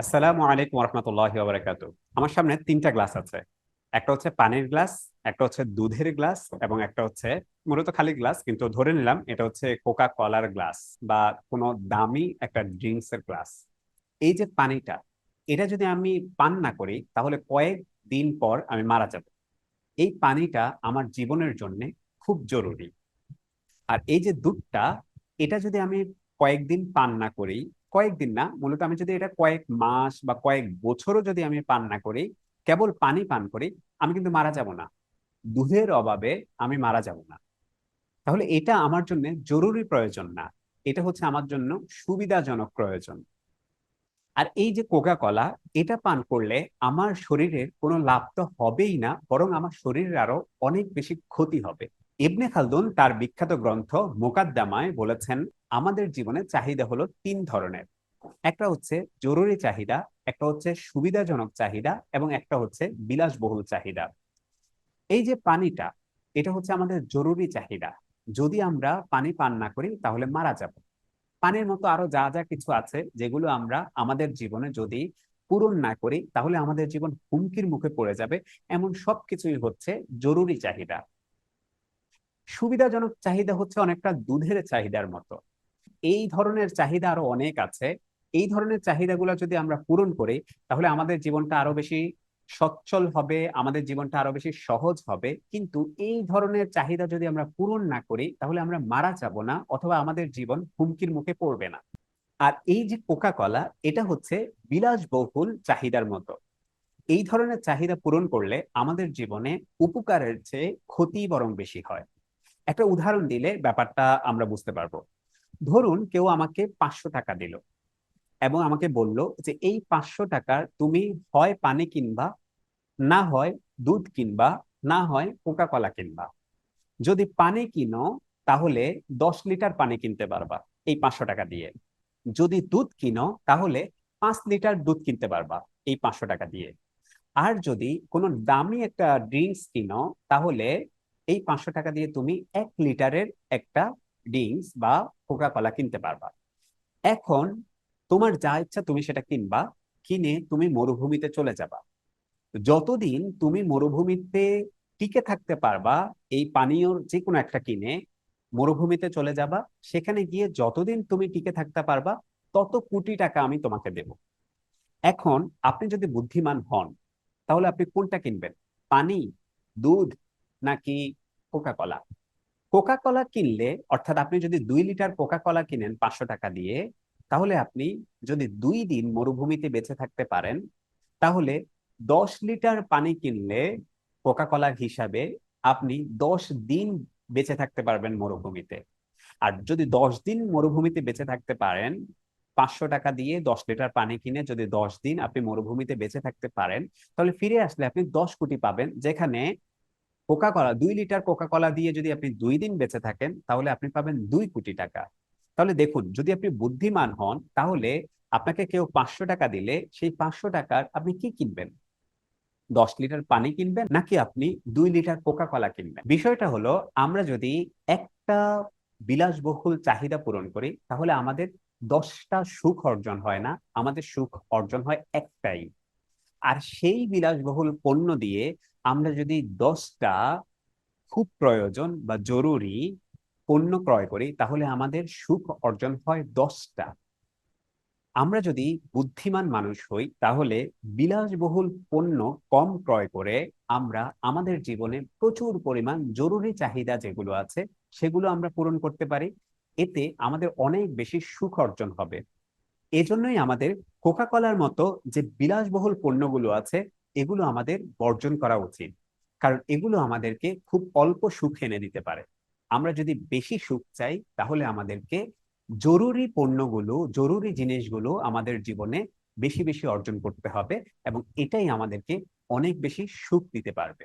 আসসালামু আলাইকুম রহমতুল্লাহ বারাকাতু আমার সামনে তিনটা গ্লাস আছে। একটা হচ্ছে পানির গ্লাস, একটা হচ্ছে দুধের গ্লাস এবং একটা হচ্ছে মূলত খালি গ্লাস, কিন্তু ধরে নিলাম এটা হচ্ছে কোকা কলার গ্লাস বা কোনো দামি একটা ড্রিঙ্কস এর গ্লাস। এই যে পানিটা, এটা যদি আমি পান না করি, তাহলে কয়েক দিন পর আমি মারা যাব। এই পানিটা আমার জীবনের জন্য খুব জরুরি। আর এই যে দুধটা, এটা যদি আমি কয়েকদিন পান না করি কয়েকদিন না, মূলত আমি যদি এটা কয়েক মাস বা কয়েক বছরও যদি আমি পান না করি, কেবল পানি পান করি, আমি কিন্তু মারা যাব না। দুধের অভাবে আমি মারা যাব না। তাহলে এটা আমার জন্য জরুরি প্রয়োজন না। এটা হচ্ছে আমার জন্য সুবিধাজনক প্রয়োজন। আর এই যে কোকা কলা এটা পান করলে আমার শরীরের কোনো লাভ তো হবেই না, বরং আমার শরীরের আরও অনেক বেশি ক্ষতি হবে। ইবনে খালদুন তার বিখ্যাত গ্রন্থ মোকাদ্দামায় বলেছেন, আমাদের জীবনে চাহিদা হলো তিন ধরনের। একটা হচ্ছে জরুরি চাহিদা, একটা হচ্ছে সুবিধাজনক চাহিদা এবং একটা হচ্ছে বিলাসবহুল চাহিদা। এই যে পানিটা, এটা হচ্ছে আমাদের জরুরি চাহিদা। যদি আমরা পানি পান না করি, তাহলে মারা যাব। পানির মতো আরও যা যা কিছু আছে, যেগুলো আমরা আমাদের জীবনে যদি পূরণ না করি, তাহলে আমাদের জীবন হুমকির মুখে পড়ে যাবে। এমন সবকিছুই হচ্ছে জরুরি চাহিদা। সুবিধাজনক চাহিদা হচ্ছে অনেকটা দুধের চাহিদার মতো। এই ধরনের চাহিদা আরও অনেক আছে। এই ধরনের চাহিদাগুলো যদি আমরা পূরণ করি, তাহলে আমাদের জীবনটা আরও বেশি সচ্ছল হবে, আমাদের জীবনটা আরও বেশি সহজ হবে। কিন্তু এই ধরনের চাহিদা যদি আমরা পূরণ না করি, তাহলে আমরা মারা যাব না অথবা আমাদের জীবন হুমকির মুখে পড়বে না। আর এই যে কোকা কলা এটা হচ্ছে বিলাসবহুল চাহিদার মতো। এই ধরনের চাহিদা পূরণ করলে আমাদের জীবনে উপকারের চেয়ে ক্ষতি বরং বেশি হয়। একটা উদাহরণ দিলে ব্যাপারটা আমরা বুঝতে পারব। ধরুন কেউ আমাকে পাঁচশো টাকা দিল এবং আমাকে বলল যে, এই পাঁচশো টাকার তুমি হয় পানি কিনবা, না হয় দুধ কিনবা, না হয় কোকা কলা কিনবা। যদি পানি কিনো, তাহলে দশ লিটার পানি কিনতে পারবা এই পাঁচশো টাকা দিয়ে। যদি দুধ কিনো, তাহলে পাঁচ লিটার দুধ কিনতে পারবা এই পাঁচশো টাকা দিয়ে। আর যদি কোনো দামি একটা ড্রিঙ্কস কিনো, তাহলে এই পাঁচশো টাকা দিয়ে তুমি এক লিটারের একটা ড্রিঙ্কস বা কোকা কলা কিনতে পারবা। এখন তোমার যা ইচ্ছা তুমি সেটা কিনবা, কিনে তুমি মরুভূমিতে চলে যাবা। যতদিন তুমি মরুভূমিতে টিকে থাকতে পারবা, এই পানীয় যে কোনো একটা কিনে মরুভূমিতে চলে যাবা, সেখানে গিয়ে যতদিন তুমি টিকে থাকতে পারবা, তত কোটি টাকা আমি তোমাকে দেব। এখন আপনি যদি বুদ্ধিমান হন, তাহলে আপনি কোনটা কিনবেন? পানি, দুধ নাকি কোকা কলা কোকা কলা কিনলে, অর্থাৎ আপনি যদি দুই লিটার কোকা কলা কিনেন পাঁচশো টাকা দিয়ে, তাহলে আপনি যদি দুই দিন মরুভূমিতে বেঁচে থাকতে পারেন, তাহলে দশ লিটার পানি কিনলে কোকা কলার হিসাবে আপনি দশ দিন বেঁচে থাকতে পারবেন মরুভূমিতে। আর যদি দশ দিন মরুভূমিতে বেঁচে থাকতে পারেন, পাঁচশো টাকা দিয়ে দশ লিটার পানি কিনে যদি দশ দিন আপনি মরুভূমিতে বেঁচে থাকতে পারেন, তাহলে ফিরে আসলে আপনি দশ কোটি পাবেন, যেখানে কোকা কলা দুই লিটার কোকা কলা দিয়ে যদি আপনি দুই দিন বেঁচে থাকেন, তাহলে আপনি পাবেন দুই কোটি টাকা। তাহলে দেখুন, যদি আপনি বুদ্ধিমান হন, তাহলে আপনাকে কেউ পাঁচশো টাকা দিলে সেই পাঁচশো টাকার আপনি কি কিনবেন? দশ লিটার পানি কিনবেন, নাকি আপনি দুই লিটার কোকা কলা কিনবেন? বিষয়টা হলো, আমরা যদি একটা বিলাসবহুল চাহিদা পূরণ করি, তাহলে আমাদের দশটা সুখ অর্জন হয় না, আমাদের সুখ অর্জন হয় একটাই। আর সেই বিলাসবহুল পণ্য দিয়ে আমরা যদি দশটা খুব প্রয়োজন বা জরুরি পণ্য ক্রয় করি, তাহলে আমাদের সুখ অর্জন হয় দশটা। আমরা যদি বুদ্ধিমান মানুষ হই, তাহলে বিলাসবহুল পণ্য কম ক্রয় করে আমরা আমাদের জীবনে প্রচুর পরিমাণ জরুরি চাহিদা যেগুলো আছে, সেগুলো আমরা পূরণ করতে পারি। এতে আমাদের অনেক বেশি সুখ অর্জন হবে। এজন্যই আমাদের কোকা কলার মতো যে বিলাসবহুল পণ্যগুলো আছে, এগুলো আমাদের বর্জন করা উচিত। কারণ এগুলো আমাদেরকে খুব অল্প সুখ এনে দিতে পারে। আমরা যদি বেশি সুখ চাই, তাহলে আমাদেরকে জরুরি পণ্যগুলো, জরুরি জিনিসগুলো আমাদের জীবনে বেশি বেশি অর্জন করতে হবে এবং এটাই আমাদেরকে অনেক বেশি সুখ দিতে পারবে।